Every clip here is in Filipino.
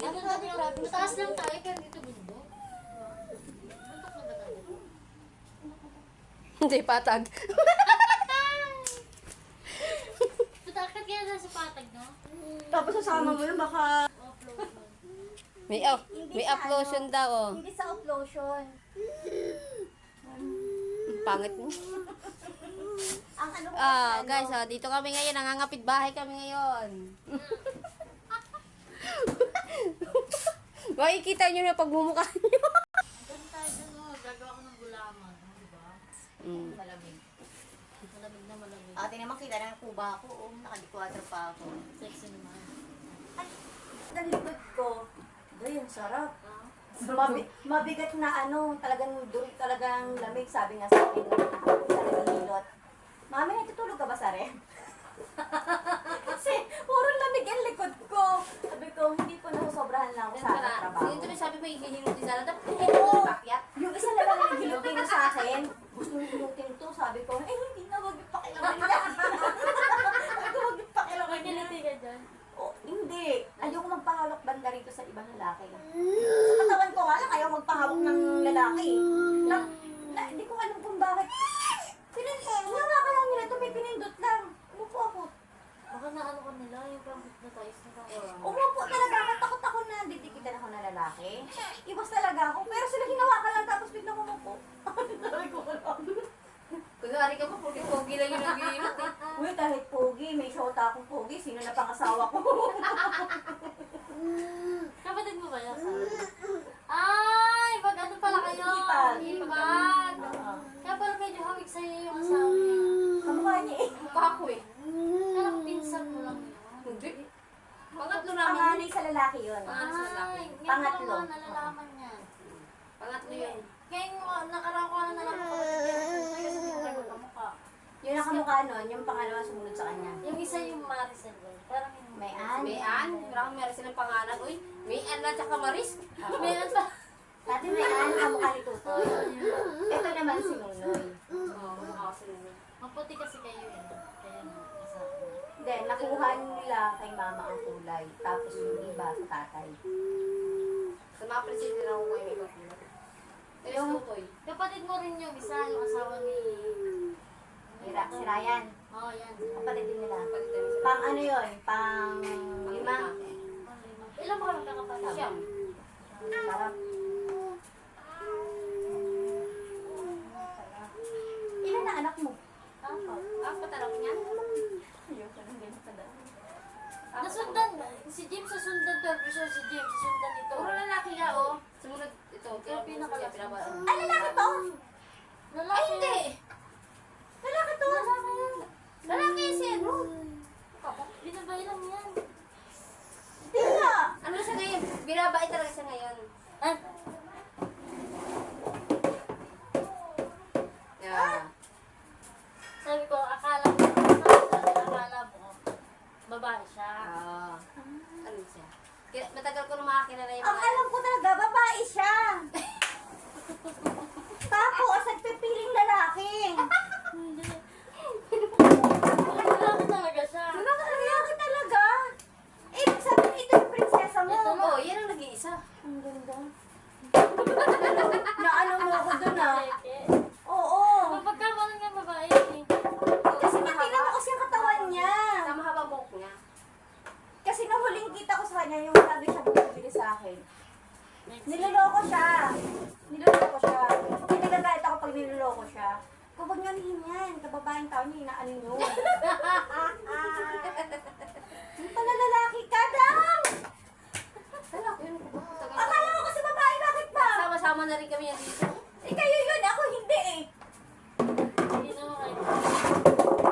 Ano? Mataas lang tayo, pero dito bundok. Bundok na ba tayo? Hindi, patag. Tutakit kaya na sa patag, no? Tapos sasama mo yun, baka... Mo. May, oh, may uplosion daw, oh. Hindi sa uplosion. Pangit mo. Ang ano ko Ah, ano, guys, oh, dito kami ngayon. Nangangapit bahay kami ngayon. Makikita nyo na pagmumukha nyo. Doon tayo dun, oh. Gagawa ko ng gulaman, oh, di ba? Mm. Malamig. Malamig na malamig. Ate naman kita na kuba ako. Oh, nakadikwadro pa ako. Sexy naman. Nalikod ko. Doy, ang sarap. Ah? Mabi- mabigat na ano, talagang duri, talagang lamig. Sabi nga sa akin, sa nagihilot. Mami, natutulog ka ba sa rem? Kasi, puro lamig ang likod ko. Sabi ko, hindi po nasosobrahan lang ako sa aking trabaho. Dito na sabi mo, hihihinutin sana. Dapat Oo. Yung isa na lang na naghilutin sa akin, gusto nyo hilutin to, sabi ko, eh hindi na, wag yung pakilaman niya. sabi ko, wag yung pakilaman niya. Magkiliti ka dyan. Oh, hindi. Ayoko magpahawak banda rito sa ibang lalaki. Sa katawan ko nga lang, ayaw magpahawak ng lalaki. Na, na, hindi ko alam kung bakit. Pinin, hinawa ka lang nila ito, may pinindot lang. Umupo ako. Baka na ano ka nila, yung pang hypnotize na ka. Umupo talaga, matakot ako na didikitan ako na lalaki. Iwas talaga ako, pero sila hinawa ka lang tapos biglang umupo. Sabi ko, wala. Kunwari ka pa, pogi-pogi lang yung naghihilot eh. Uy, kahit pogi, may shota akong pogi, sino na pangasawa ko? Kapatid mo ba yan? Ay, pag ano pala kayo? Ipag. Ipag. Kaya pala medyo hawig sa'yo yung asawa niya. Kamukha niya eh. Mukha ko eh. Kaya pinsan mo lang yun. Hindi. Pangatlo Ang namin. hanay sa lalaki yun. Pangatlo ngayon Pangatlo. ko lang nalalaman niya. Pangatlo yun. Kaya yung uh, nakaraan ko na nalaman ko. Kasi hindi ko tayo magkamukha. Yun ang kamukha nun, yung pangalawa sumunod sa kanya. Yung isa yung Maricel. eh. Parang yung... May an. May Ann. Wala kang meron silang pangalan. Uy, may Ann at saka Maris. May ano pa? Dati may an, kamukha ni Tutoy. Ito naman si Nunoy. Oo, mukha ko sila. Maputi kasi kayo yun. Kaya asawa niya. Then, nakuha nila kay mama ang kulay. Tapos yung iba sa tatay. Sa mga presidente ako ngayon may kapila. Pero yung tutoy. Kapatid mo rin yung isa, yung asawa ni... Si, Ra- si Ryan. Oo, oh, yan. Kapatid din nila. Kapatid din sila. Pang ano yun? Pang lima. Ilan ba kami kakapatid? Siyam. Sarap. Ilan na anak mo? Apat. Apat alam niya. Ayoko nang ganyan ka dahil. Nasundan, si James sasundan to, pero si James sasundan ito. Puro lalaki nga matagal ko nung makakilala yung Ang alam ko talaga, babae siya! Tapos, nagpipiling lalaki! Hindi. Lalaki talaga siya. Lalaki talaga! Eh, sabi ito yung prinsesa mo. Ito Oo, oh, yan ang nag-iisa. Ang ganda. Naano mo ako dun ah. Peke. Oo. Mapagkamalan nga babae. Kasi tingnan mo kasi ang katawan niya. Sa mahaba buhok niya. Kasi nung huling kita ko sa kanya, yung sabi siya bumibili sa akin. Niloloko siya. Niloloko siya. Pinagagalit ako pag niloloko siya. Kapag nga nihin yan, kababaeng tao niya, inaano nyo. Yung pala lalaki ka lang! Lalaki yun. Tagal- Akala ko kasi babae, bakit ba? Sama-sama na rin kami yan dito. Eh kayo yun, ako hindi eh. Hindi naman kayo.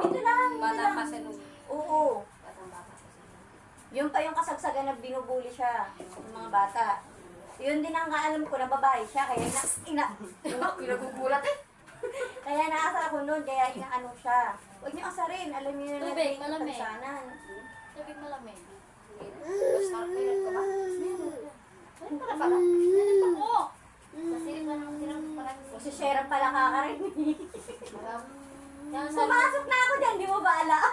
Ito lang, ito Bata lang. pa siya nung... Oo. Batang bata pa siya. Yun pa yung kasagsagan na binubuli siya ng mga bata. Ang kaalam ko na babae siya, kaya ina, ina, Pinagugulat eh. kaya naasar ako noon, kaya inaano siya. Huwag niyo asarin, alam niyo na Tubig, natin yung malamig. kapansanan. Sabig malamig. Basta meron ka ba? Meron pala pala. Meron pa ko. Kasi pa nang tinang parang... Kasi pala kakarinig. Kaya sabi, Pumasok na ako dyan, di mo ba alam?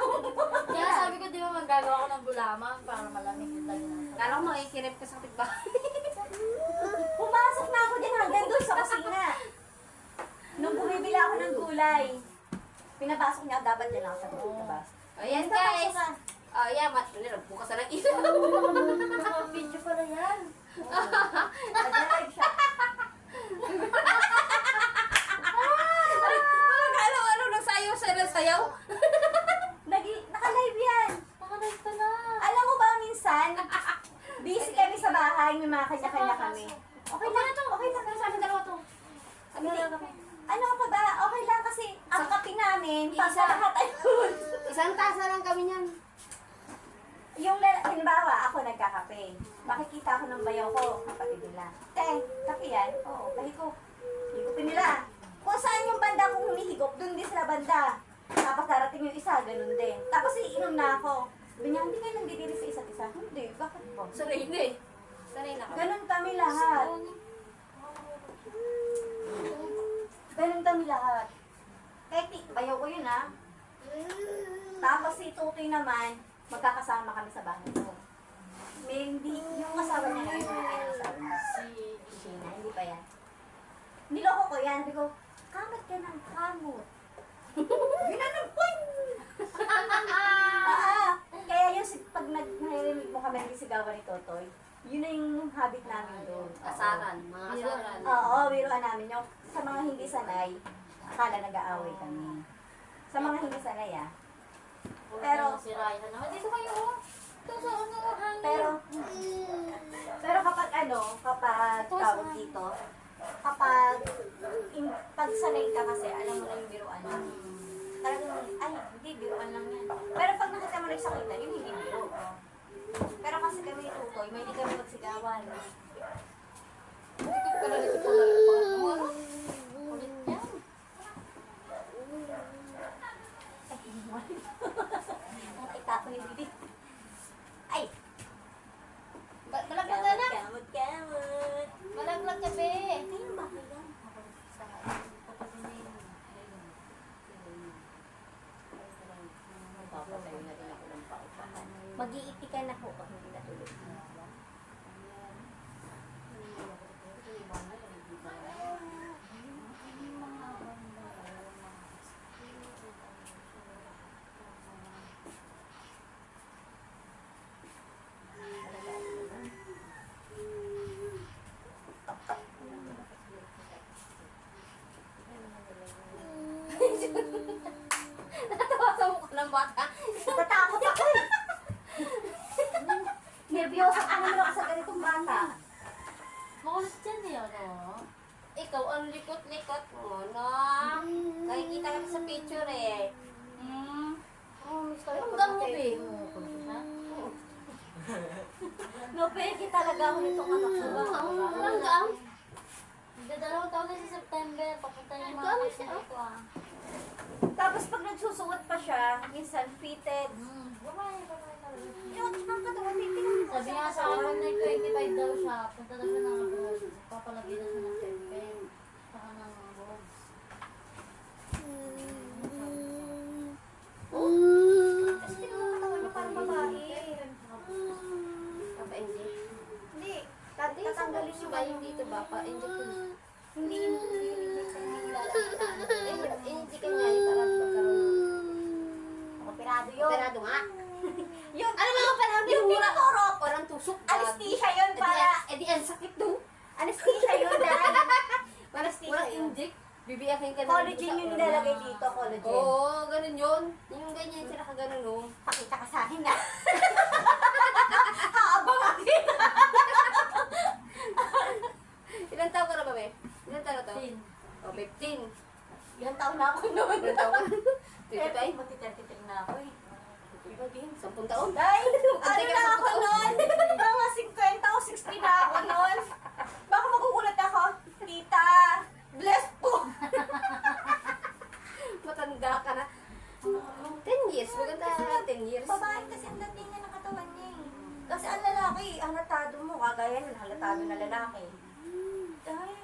kaya sabi ko, di ba, magagawa ko ng gulaman para malamig yung tayo. Kala ko makikirip ka sa kapitbahay. Pumasok na ako din hanggang doon sa kusina. Nung bumibili ako ng gulay, pinapasok niya, dapat din ako sa labas. Ayan Papasok guys. ka. Oh, yeah, mat. Bukas na ng ilaw. Video pala yan. Nag-live siya. Ano, ano, nagsayaw siya ng sayaw? Nag- Naka-live yan. Nakalive pala. Alam mo ba minsan, busy kami sa bahay, may mga kanya-kanya kami. Okay lang, okay lang. Sa amin dalawa to. Ano Hindi. na kami? Ano ka ba? Okay lang kasi ang kape namin, pag Isa. lahat ayun. Isang tasa lang kami niyan. Yung, lala- halimbawa, ako nagkakape. Makikita ko ng bayaw ko, kapatid nila. Te, kape yan? Oo, bahi ko. Higupin nila. Kung saan yung banda kong humihigop, dun din sila banda. Tapos darating yung isa, ganun din. Tapos iinom na ako. Sabi niya, hindi kayo nandidiri sa isa't isa. Hindi, bakit po? Sanay na eh. Sanay na kami. Ganun kami lahat. Ganun kami lahat. Kahit bayaw ko yun ha. Tapos si Tutoy naman, magkakasama kami sa bahay ko. May hindi, yung asawa niya ngayon, kanyang asawa niya. Si Sheena, hindi pa yan. Niloko ko yan, sabi ko, kamot ka ng kamot. Ginanon po! Kaya yung si- pag nag narinig mo kami nagsigawan ni Totoy, yun na yung habit namin doon. Asaran, mga asaran. Oo, biruan namin yung sa mga hindi sanay, akala nag-aaway kami. Sa mga hindi sanay ah. Pero- si Ryan naman. Dito kayo. Sa. Pero, pero kapag ano, kapag tawag dito, kapag in, pag sanay ka kasi, alam mo na yung biruan mo. Talagang, ay, hindi, biruan lang yan. Pero pag nakita mo nagsakitan, yun hindi biro. Pero kasi kami Tutoy, may hindi kami magsigawan. Pala nito pala. Pangalawa. Ulit yan. Ay, hindi Ang itako ni Bibi. Ay! Ba- Malaglag na na. Kamot, kamot. Malaglag ka, be. Ayun ba? Ayun. Sa Papatayo na rin ako ng paupahan. Mag-iitikan na po pag hindi natulog. Natawa sa mukha ng bata. Natatakot ako eh! Nervyoso ka naman ako sa ganitong bata. Makulit yan eh, ano? Ikaw ang likot-likot mo, no? Nakikita ka sa picture eh. Hmm. Oh, miss ko Hanggang mo, be. Ha? Nopeki talaga ako nitong anak ko. Hanggang? Magdadalawang taon na sa September. Papunta yung mga Hanggang kaibigan ko ah. Tapos pag nagsusuot pa siya, minsan fitted. Hmm. Babae, babae talaga. Yun, ang katawan may pinag Sabi nga sa akin, nag 25 daw siya. Punta na siya ng abroad. Papalagay na siya ng campaign. Saka ng robes. Kasi tingnan mo katawan niya parang babae. Papa-inject. Hindi. Tati, Tatanggalin yung ba yung dito ba? Pa-inject ko. Hindi hindi hindi hindi lalagyan. Inject ka niya eh, para magkaroon. Operado yun. Operado nga. Yun. Ano mga parang Yung tinuturo. Parang tusok. Anesthesia yun para. Eh di, ang sakit daw. Anesthesia yun dahil. Anesthesia walang yun. inject. Bibiyakin ka na. Collagen yung nilalagay dito, collagen. Oo, ganun yun. Yung ganyan sila ka ganun, no? Pakita ka sa akin na. Haabang akin. Ilan taon ka na ba, be? Ilan taon na to? Tin. Oh, 15. Ilang taon na ako noon. Ilan taon ka? 25? Mati-33 na ako eh. 10 taon? Dahil, ano na ako noon? Mga 50 o 60 na ako noon. Baka magugulat ako. Tita, blessed po. Matanda ka na. 10 years. Maganda 10 years. Babae kasi ang dating niya ng katawan niya eh. Kasi ang lalaki, halatado mo, kagaya nun, halatado na lalaki. Dahil,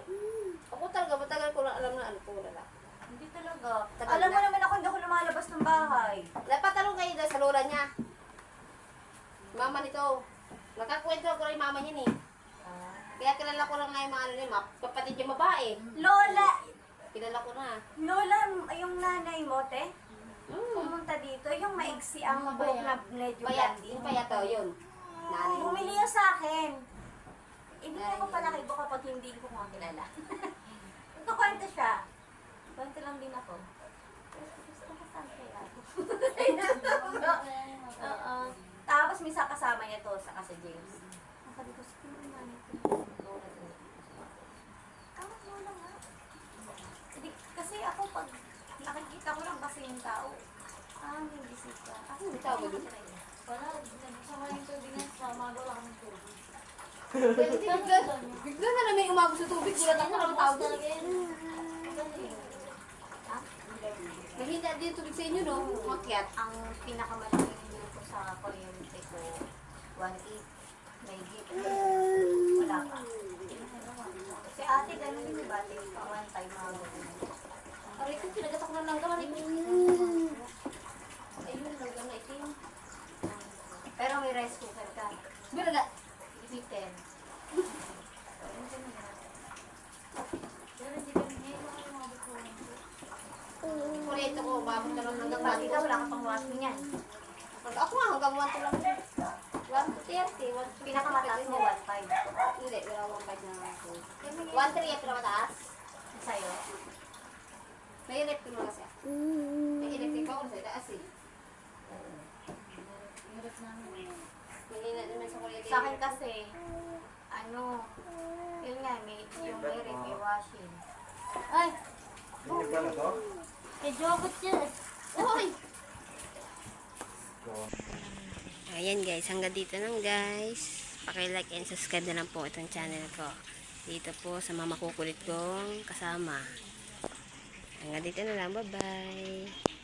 Ako talaga, matagal ko na alam na ano ko lalaki. hindi talaga. Tagal Alam mo na. naman ako, hindi ako lumalabas ng bahay. Napatanong kayo doon sa lola niya. Mama nito. Nakakwento ko rin mama niya ni. Kaya kilala ko lang yung mga ano ni Map. Kapatid yung babae. Lola, Kilala ko na. Lola, yung nanay mo, te, Hmm. pumunta dito, yung maigsi ang buhok na medyo Payat. Yung payat to, yun. Nanay. Bumili yun sa akin. Ibigay ko pala kay Bo kapag hindi ko nga kilala. Nagkukwento siya. Kwento lang din ako. Ko? Oo. Tapos minsan kasama niya to sa kasi James. Sabi ko, sino yung nanay ko? Lola to. Tawag Lola nga. Hindi, kasi ako pag nakikita ko lang kasi yung tao. Ah, may bisita. Ako, May tao ba dun? Wala, nagsama yung tubig na sa umaga wala kami tubig. Bigla, na lang may umabot sa tubig. Gulat ako ng tao doon. talaga yun. Galing. Nahinda din yung tubig sa inyo, no? Umakyat. ang pinakamalaking ko sa kuryente ko, 1.8. May gift. Wala pa. Si ate, ganun din ba? Ate, one time mga ganun. Aray ko, pinagatak na lang gawa. Ayun, lang na itim. Pero may rice cooker ka. Biraga. Ipitin. Pero hindi kami ngayon lang yung mga bukuhan ko. Kuryente ko, umabot na lang hanggang ka, 1 wala ka pang washing yan. Ako nga, hanggang 1 to lang. 1 to 30. 1 to Pinakamataas mo, 1.5. Hindi, wala 1 5 na ako. 1 3 yung pinakamataas. Sa'yo. May electric mo kasi. May electric pa ako sa itaas eh. Hirap namin. Hindi na naman sa akin kasi, ano, yun nga, may, yung may washing. Ay! Hindi pa na to? Eh, jogot yan. Uy! Ayan guys, hanggang dito lang guys. Paki-like and subscribe na lang po itong channel ko. Dito po sa mga makukulit kong kasama. Hanggang dito na lang. Bye-bye.